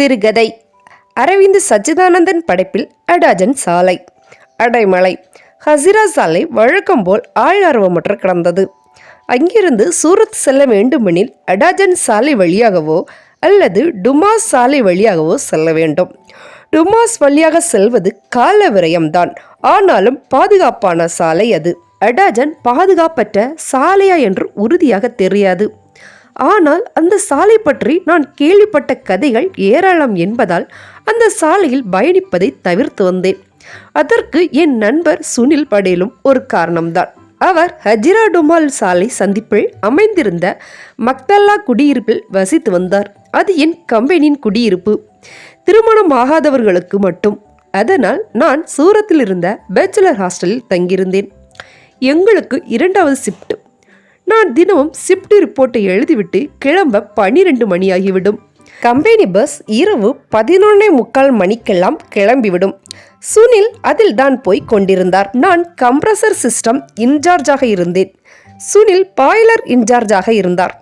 சிறுகதை. அரவிந்த் சச்சிதானந்தன் படைப்பில் அடாஜன் சாலை. அடைமலை. ஹசிரா சாலை வழக்கம் போல் ஆழ்ஆர்வமற்ற கிடந்தது. அங்கிருந்து சூரத் செல்ல வேண்டுமெனில் அடாஜன் சாலை வழியாகவோ அல்லது டுமாஸ் சாலை வழியாகவோ செல்ல வேண்டும். டுமாஸ் வழியாக செல்வது கால விரயம்தான். ஆனாலும் பாதுகாப்பான சாலை அது. அடாஜன் பாதுகாப்பற்ற சாலையா என்று உறுதியாக தெரியாது. ஆனால் அந்த சாலை பற்றி நான் கேள்விப்பட்ட கதைகள் ஏராளம் என்பதால் அந்த சாலையில் பயணிப்பதை தவிர்த்து வந்தேன். அதற்கு என் நண்பர் சுனில் படேலும் ஒரு காரணம்தான். அவர் ஹஜிரா டுமால் சாலை சந்திப்பில் அமைந்திருந்த மக்தல்லா குடியிருப்பில் வசித்து வந்தார். அது என் கம்பெனியின் குடியிருப்பு. திருமணம் ஆகாதவர்களுக்கு மட்டும். அதனால் நான் சூரத்தில் இருந்த பேச்சுலர் ஹாஸ்டலில் தங்கியிருந்தேன். எங்களுக்கு இரண்டாவது ஷிஃப்ட் நான் தினமும் ஷிப்ட் ரிப்போர்ட்டை எழுதிவிட்டு கிளம்ப பனிரெண்டு மணியாகிவிடும். கம்பெனி பஸ் இரவு பதினொன்னே முக்கால் மணிக்கெல்லாம் கிளம்பிவிடும். சுனில் அதில் தான் போய் கொண்டிருந்தார். நான் கம்ப்ரசர் சிஸ்டம் இன்சார்ஜாக இருந்தேன். சுனில் பாய்லர் இன்சார்ஜாக இருந்தார்.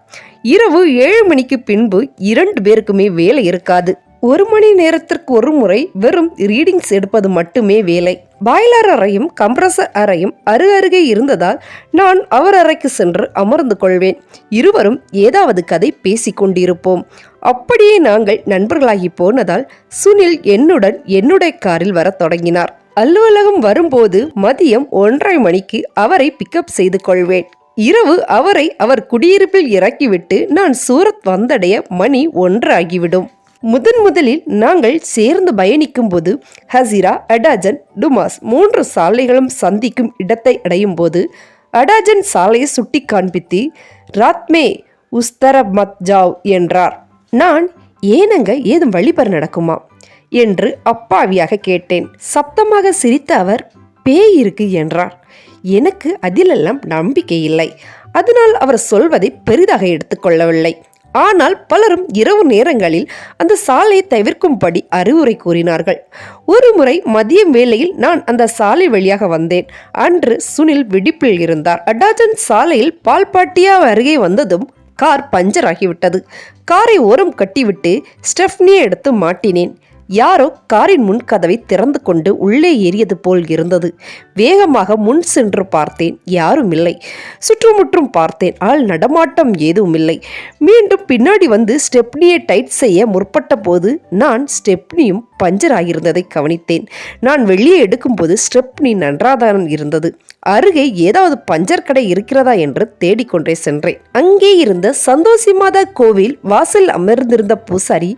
இரவு ஏழு மணிக்கு பின்பு இரண்டு பேருக்குமே வேலை இருக்காது. ஒரு மணி நேரத்திற்கு ஒரு முறை வெறும் ரீடிங்ஸ் எடுப்பது மட்டுமே வேலை. பாய்லர் அறையும் கம்ப்ரஸர் அறையும் அரு அருகே இருந்ததால் நான் அவர் அறைக்கு சென்று அமர்ந்து கொள்வேன். இருவரும் ஏதாவது கதை பேசிக்கொண்டிருப்போம் அப்படியே நாங்கள் நண்பர்களாகி போனதால் சுனில் என்னுடன் என்னுடைய காரில் வரத் தொடங்கினார். அலுவலகம் வரும்போது மதியம் ஒன்றரை மணிக்கு அவரை பிக்கப் செய்து கொள்வேன். இரவு அவரை அவர் குடியிருப்பில் இறக்கிவிட்டு நான் சூரத் வந்தடைய மணி ஒன்று ஆகிவிடும். முதன் முதலில் நாங்கள் சேர்ந்து பயணிக்கும் போது ஹசிரா அடாஜன் டுமாஸ் மூன்று சாலைகளும் சந்திக்கும் இடத்தை அடையும் போது அடாஜன் சாலையை சுட்டி காண்பித்து ராத்மே உஸ்தர மத் ஜாவ் என்றார். நான் ஏனங்க ஏதும் வழிபர் நடக்குமா? என்று அப்பாவியாக கேட்டேன். சப்தமாக சிரித்த அவர் பேய் இருக்கு என்றார். எனக்கு அதிலெல்லாம் நம்பிக்கை இல்லை. அதனால் அவர் சொல்வதை பெரிதாக எடுத்துக்கொள்ளவில்லை ஆனால் பலரும் இரவு நேரங்களில் அந்த சாலையை தவிர்க்கும்படி அறிவுரை கூறினார்கள். ஒரு முறை மதியம் வேளையில் நான் அந்த சாலை வழியாக வந்தேன். அன்று சுனில் விடிப்பில் இருந்தார். அடாஜன் சாலையில் பால்பாட்டியா அருகே வந்ததும் கார் பஞ்சர் ஆகிவிட்டது. காரை ஓரம் கட்டிவிட்டு ஸ்டெஃப்னியை எடுத்து மாட்டினேன். யாரோ காரின் முன் கதவை திறந்து கொண்டு உள்ளே ஏறியது போல் இருந்தது. வேகமாக முன் சென்று பார்த்தேன் யாரும் இல்லை. சுற்றுமுற்றும் பார்த்தேன் ஆள் நடமாட்டம் ஏதும் இல்லை. மீண்டும் பின்னாடி வந்து ஸ்டெப்னியை டைட் செய்ய முற்பட்ட போது நான் ஸ்டெப்னியும் பஞ்சர் ஆகியிருந்ததை கவனித்தேன். நான் வெளியே எடுக்கும்போது ஸ்டெப்னி நன்றாதான் இருந்தது. அருகே ஏதாவது பஞ்சர் கடை இருக்கிறதா என்று தேடிக்கொண்டே சென்றேன். அங்கே இருந்த சந்தோஷி மாதா கோவில் வாசல் அமர்ந்திருந்த பூசாரி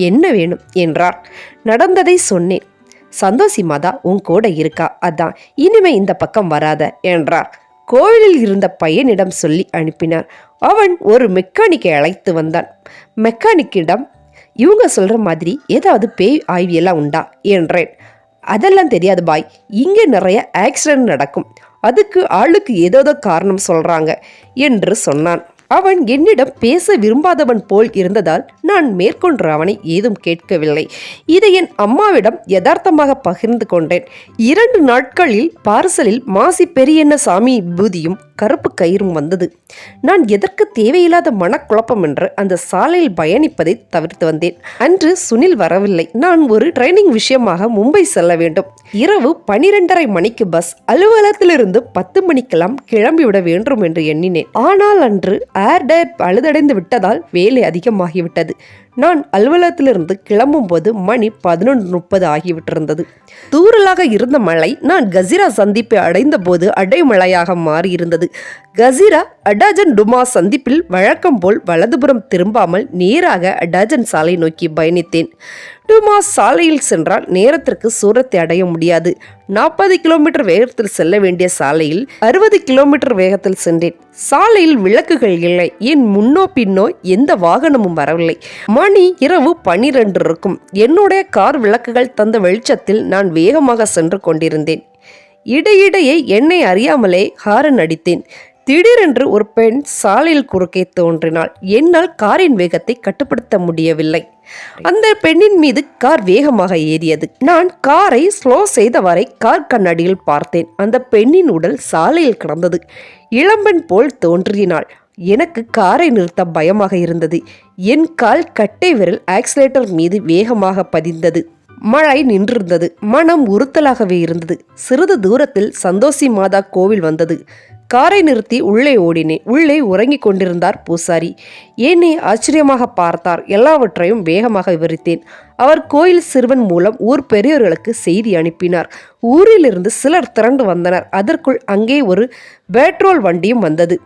என்ன வேணும் என்றார். நடந்ததை சொன்னேன். சந்தோஷி மாதா உன் கூட இருக்கா? அதான் இனிமே இந்த பக்கம் வராத என்றார். கோவிலில் இருந்த பையனிடம் சொல்லி அனுப்பினார். அவன் ஒரு மெக்கானிக்கை அழைத்து வந்தான். மெக்கானிக்கிடம் இவங்க சொல்கிற மாதிரி ஏதாவது பேய் ஆய்வியெல்லாம் உண்டா? என்றேன். அதெல்லாம் தெரியாது பாய். இங்கே நிறைய ஆக்சிடென்ட் நடக்கும். அதுக்கு ஆளுக்கு ஏதோதோ காரணம் சொல்கிறாங்க என்று சொன்னான். அவன் என்னிடம் பேச விரும்பாதவன் போல் இருந்ததால் நான் மேற்கொண்டு அவனை ஏதும் கேட்கவில்லை. இதை என் அம்மாவிடம் யதார்த்தமாக பகிர்ந்து கொண்டேன். இரண்டு நாட்களில் பார்சலில் மாசி பெரியண்ண சாமி விபூதியும் கருப்பு கயிறும் வந்தது. நான் எதற்கு தேவையில்லாத மனக்குழப்பம் என்று அந்த சாலையில் பயணிப்பதை தவிர்த்து வந்தேன். அன்று சுனில் வரவில்லை. நான் ஒரு ட்ரைனிங் விஷயமாக மும்பை செல்ல வேண்டும். இரவு பனிரெண்டரை மணிக்கு பஸ் அலுவலகத்திலிருந்து பத்து மணிக்கெல்லாம் கிளம்பிவிட வேண்டும் என்று எண்ணினேன். ஆனால் அன்று ஏர்டேர் பழுதடைந்து விட்டதால் வேலை அதிகமாகிவிட்டது. நான் அலுவலகத்திலிருந்து கிளம்பும்போது மணி பதினொன்று முப்பது ஆகிவிட்டிருந்தது. தூரலாக இருந்த மழை நான் கசிரா சந்திப்பை அடைந்த போது அடைமழையாக மாறியிருந்தது. கசிரா அடாஜன் டுமா சந்திப்பில் வழக்கம் போல் வலதுபுறம் திரும்பாமல் நேராக அடாஜன் சாலை நோக்கி பயணித்தேன். டுமா சாலையில் சென்றால் நேரத்திற்கு சூரத்தை அடைய முடியாது. நாற்பது கிலோமீட்டர் வேகத்தில் செல்ல வேண்டிய சாலையில் அறுபது கிலோமீட்டர் வேகத்தில் சென்றேன். சாலையில் விளக்குகள் இல்லை. என் முன்னோ பின்னோ எந்த வாகனமும் வரவில்லை. மணி இரவு பனிரெண்டு இருக்கும். என்னுடைய கார் விளக்குகள் தந்த வெளிச்சத்தில் நான் வேகமாக சென்று கொண்டிருந்தேன். இடையிடையே என்னை அறியாமலே ஹாரன் அடித்தேன். திடீரென்று ஒரு பெண் சாலையில் குறுக்கே தோன்றினாள். என்னால் காரின் வேகத்தை கட்டுப்படுத்த முடியவில்லை. அந்த பெண்ணின் மீது கார் வேகமாக ஏறியது. நான் காரை ஸ்லோ செய்தவரை கார் கண்ணாடியில் பார்த்தேன். அந்த பெண்ணின் உடல் சாலையில் கிடந்தது. இளம்பெண் போல் தோன்றினாள். எனக்கு காரை நிறுத்த பயமாக இருந்தது. என் கால் கட்டை விரல் ஆக்சிலேட்டர் மீது வேகமாக பதிந்தது. மழை நின்றிருந்தது. மனம் உறுத்தலாகவே இருந்தது. சிறிது தூரத்தில் சந்தோஷி மாதா கோவில் வந்தது. காரை நிறுத்தி உள்ளே ஓடினேன் உள்ளே உறங்கிக் கொண்டிருந்தார் பூசாரி. என்னை ஆச்சரியமாக பார்த்தார் எல்லாவற்றையும் வேகமாக விவரித்தேன். அவர் கோயில் சிறுவன் மூலம் ஊர் பெரியவர்களுக்கு செய்தி அனுப்பினார். ஊரிலிருந்து சிலர் திரண்டு வந்தனர். அதற்குள் அங்கே ஒரு பெட்ரோல் வண்டியும் வந்தது.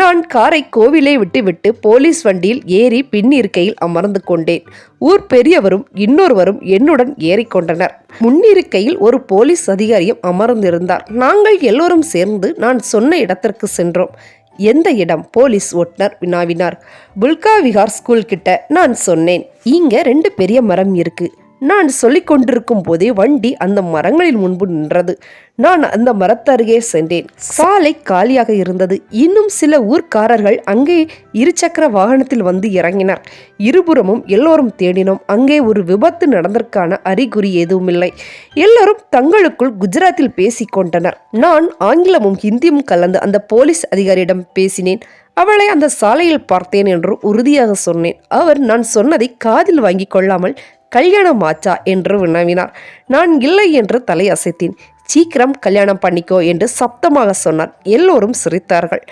நான் காரை கோவிலை விட்டுவிட்டு போலீஸ் வண்டியில் ஏறி பின்னிருக்கையில் அமர்ந்து கொண்டேன். ஊர் பெரியவரும் இன்னொருவரும் என்னுடன் ஏறிக்கொண்டனர் முன்னிருக்கையில் ஒரு போலீஸ் அதிகாரியும் அமர்ந்திருந்தார். நாங்கள் எல்லோரும் சேர்ந்து நான் சொன்ன இடத்திற்கு சென்றோம். எந்த இடம்? போலீஸ் ஓட்டுநர் வினாவினார். புல்கா விஹார் ஸ்கூல் கிட்ட நான் சொன்னேன். இங்க ரெண்டு பெரிய மரம் இருக்கு. நான் சொல்லிக் கொண்டிருக்கும் போதே வண்டி அந்த மரங்களில் முன்பு நின்றது. நான் அந்த மரத்தருகே சென்றேன். சாலை காலியாக இருந்தது. இன்னும் சில ஊர்க்காரர்கள் அங்கே இருசக்கர வாகனத்தில் வந்து இறங்கினர். இருபுறமும் எல்லோரும் தேடினோம். அங்கே ஒரு விபத்து நடந்ததற்கான அறிகுறி எதுவுமில்லை. எல்லோரும் தங்களுக்குள் குஜராத்தில் பேசிக் கொண்டனர். நான் ஆங்கிலமும் ஹிந்தியும் கலந்து அந்த போலீஸ் அதிகாரியிடம் பேசினேன். அவளை அந்த சாலையில் பார்த்தேன் என்று உறுதியாக சொன்னேன். அவர் நான் சொன்னதை காதில் வாங்கிக் கொள்ளாமல் கல்யாணம் ஆச்சா என்று வினவினார். நான் இல்லை என்று தலை அசைத்தேன் சீக்கிரம் கல்யாணம் பண்ணிக்கோ என்று சப்தமாக சொன்னார். எல்லோரும் சிரித்தார்கள்.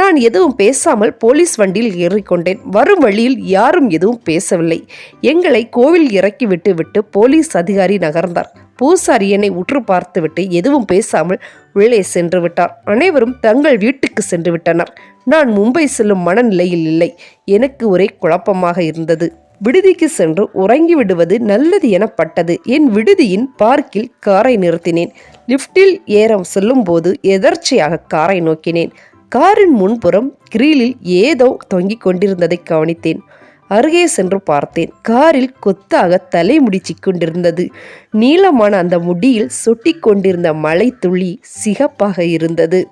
நான் எதுவும் பேசாமல் போலீஸ் வண்டியில் ஏறிக்கொண்டேன். வரும் வழியில் யாரும் எதுவும் பேசவில்லை. எங்களை கோவில் இறக்கிவிட்டு விட்டு போலீஸ் அதிகாரி நகர்ந்தார். பூசாரி என்னை உற்று பார்த்துவிட்டு எதுவும் பேசாமல் உள்ளே சென்று விட்டார். அனைவரும் தங்கள் வீட்டுக்கு சென்று விட்டனர். நான் மும்பை செல்லும் மனநிலையில் இல்லை. எனக்கு ஒரே குழப்பமாக இருந்தது. விடுதிக்கு சென்று உறங்கி விடுவது நல்லது எனப்பட்டது. என் விடுதியின் பார்க்கில் காரை நிறுத்தினேன். லிப்டில் ஏறம் செல்லும்போது எதர்ச்சியாக காரை நோக்கினேன். காரின் முன்புறம் கிரீலில் ஏதோ தொங்கிக் கொண்டிருந்ததை கவனித்தேன். அருகே சென்று பார்த்தேன். காரில் கொத்தாக முடிச்சு கொண்டிருந்தது. நீளமான அந்த முடியில் சொட்டி கொண்டிருந்த மலை துளி சிகப்பாக இருந்தது.